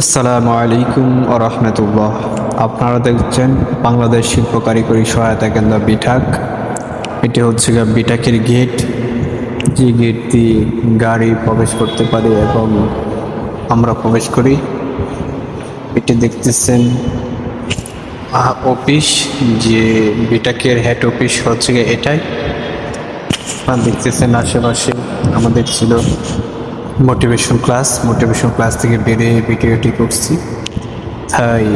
আসসালামু আলাইকুম ও রহমতুল্লাহ। আপনারা দেখছেন বাংলাদেশ শিল্প কারিগরি সহায়তা কেন্দ্র বিঠাক। এটি হচ্ছে বিঠাকের গেট। যে গেট দিয়ে গাড়ি প্রবেশ করতে পারে এবং আমরা প্রবেশ করি। এটি দেখতেছেন অফিস। যে বিটাকের হেড অফিস হচ্ছে এটাই। দেখতেছেন আশেপাশে আমাদের ছিল মোটিভেশন ক্লাস মোটিভেশন ক্লাস থেকে বেরিয়ে ভিডিওটি করছি। তাই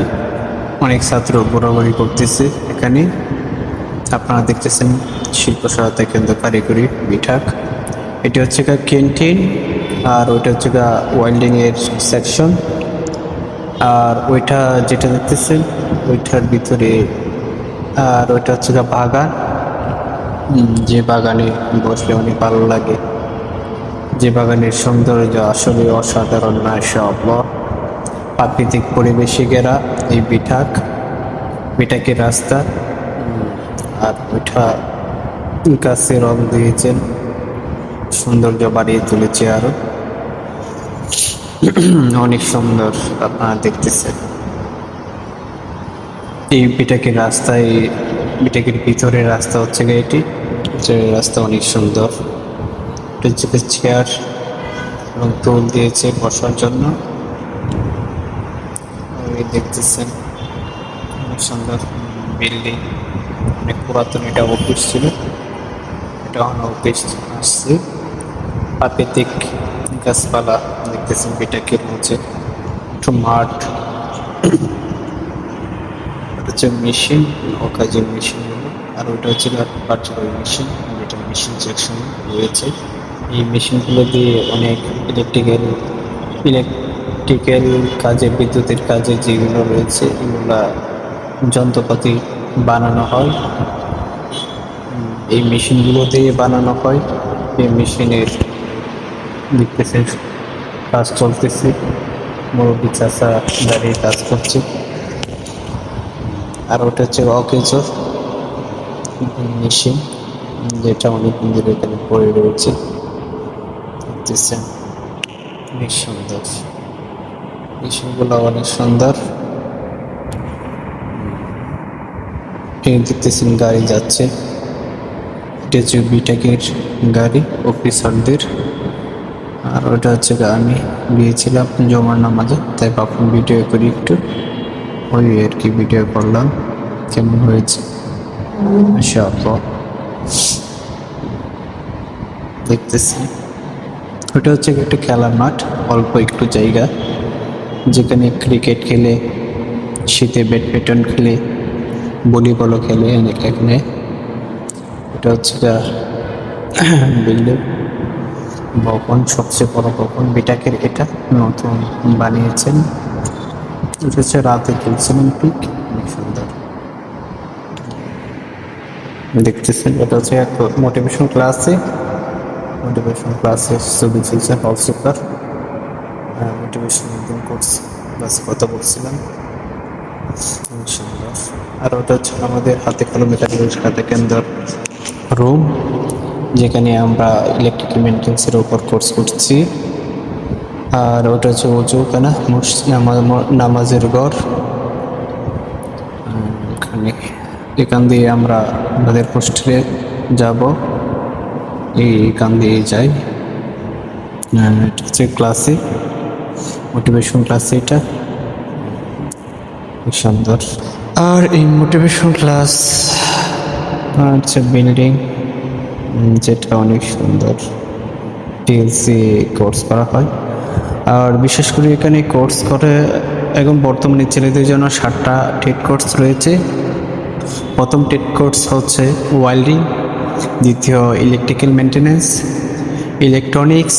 অনেক ছাত্র ঘোরাঘুরি করতেছে এখানে। আপনারা দেখতেছেন শিল্প সহায়তা কেন্দ্র কারিগরি বিঠাক এটি হচ্ছে গা ক্যান্টিন আর ওইটা হচ্ছে গা ওয়েল্ডিংয়ের সেকশন আর ওইটা যেটা দেখতেছেন, ওইটার ভিতরে আর ওইটা হচ্ছে গা বাগান। যে বাগানে বসলে অনেক ভালো লাগে। যে বাগানের সৌন্দর্য আসলে অসাধারণ নয় সব প্রাকৃতিক পরিবেশে ঘেরা এই বিঠাক, বিঠাকের রাস্তা আর ওইটা গাছে রং দিয়েছেন। সৌন্দর্য বাড়িয়ে তুলেছে আরও। অনেক সুন্দর আপনারা দেখতেছেন। এই বিটাকের রাস্তায় বিটাকের ভিতরের রাস্তা হচ্ছে এটি। রাস্তা অনেক সুন্দর। এটা হচ্ছে চেয়ার এবং টোল দিয়েছে বসার জন্য। দেখতেছেন অনেক সুন্দর বিল্ডিং অনেক পুরাতন, এটা অফিস ছিল। এটা এখন অফিস আসছে। প্রাকৃতিক গাছপালা, দেখতেছেন বিটাকের নিচে একটু মাঠ। এটা হচ্ছে মেশিন অকাজের মেশিন আর ওটা হচ্ছে কার্যকরী মেশিন যেটা মেশিন সেকশন রয়েছে। এই মেশিনগুলো দিয়ে অনেক ইলেকট্রিক্যাল ইলেকট্রিক্যাল কাজে, বিদ্যুতের কাজে যেগুলো রয়েছে, এগুলা যন্ত্রপাতি বানানো হয়। এই মেশিনগুলো দিয়ে বানানো হয়। এই মেশিনের দেখতেছেন, কাজ চলতেছে। মুরব্বী চাষা দাঁড়িয়ে কাজ করছে। আর ওটা হচ্ছে অকেজর মেশিন, যেটা অনেক দিন ধরে এখানে পড়ে রয়েছে। দেখতেছেন অনেক সুন্দর। মেশিনগুলো অনেক সুন্দর। দেখতেছেন গাড়ি যাচ্ছে। এটা বিটাকের গাড়ি, অফিসারদের। আর ওটা হচ্ছে আমি গিয়েছিলাম জমার নামাজে, তাই ভাবলাম ভিডিও করি একটু। ওই আর কি ভিডিও করলাম, কেমন হয়েছে। দেখতেছি। ওটা হচ্ছে একটা খেলার মাঠ, অল্প একটু জায়গা। যেখানে ক্রিকেট খেলে, শীতে ব্যাডমিন্টন খেলে ভলিবলও খেলে অনেক এখানে। এটা হচ্ছে বিল্ডিং ভবন সবচেয়ে বড় ভবন বিটাকের এটা নতুন বানিয়েছেন। এটা হচ্ছে রাতে তুলছিলেন পিক অনেক সুন্দর। দেখতেছেন, এটা হচ্ছে মোটিভেশন ক্লাসে মোটিভেশন ক্লাসে ছবি চলছে হল সুপার মোটিভেশন একদম করছি বাস কথা বলছিলাম আর ওটা হচ্ছে আমাদের হাতে কলমে খাতে কেন্দ্র রুম যেখানে আমরা ইলেকট্রিক্যাল মেনটেন্সের উপর কোর্স করছি। আর ওটা হচ্ছে মসজিদ নামাজের ঘর। এখানে, এখান দিয়ে আমরা আমাদের হোস্টেলে যাব। এই এখান দিয়ে যাই। এটা হচ্ছে ক্লাসে মোটিভেশন ক্লাসে এটা। সুন্দর। আর এই মোটিভেশন ক্লাস হচ্ছে বিল্ডিং যেটা অনেক সুন্দর। টিএলসি কোর্স করা হয়। আর বিশেষ করে এখানে কোর্স করে এখন বর্তমানে ছেলেদের জন্য সাতটা টেট কোর্স রয়েছে। প্রথম টেট কোর্স হচ্ছে ওয়েল্ডিং দ্বিতীয় electrical maintenance electronics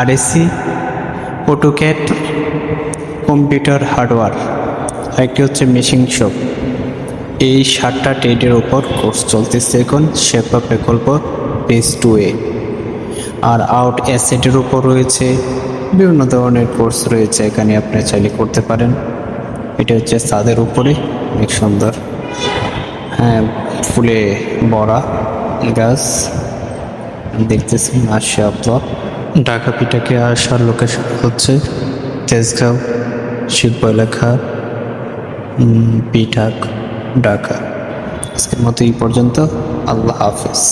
RAC AutoCAD computer hardware আরেকটি হচ্ছে মেশিন শপ এই সাতটা টেটের ওপর কোর্স চলতেছে এখন শেপা প্রকল্প পেজ টু এ। আর আউট অ্যাসেটের উপর রয়েছে বিভিন্ন ধরনের কোর্স রয়েছে, এখানে আপনি চাইলে করতে পারেন। এটা হচ্ছে ছাদের উপরে, অনেক সুন্দর। হ্যাঁ ফুলে ভরা গাছ, দেখতেছি মাসে আপনার ঢাকা পিঠাকে আসার লোকেশন হচ্ছে তেজগাঁও শিল্প এলাকা পিঠাক, ঢাকা। আজকের মতো এই পর্যন্ত। আল্লাহ হাফেজ।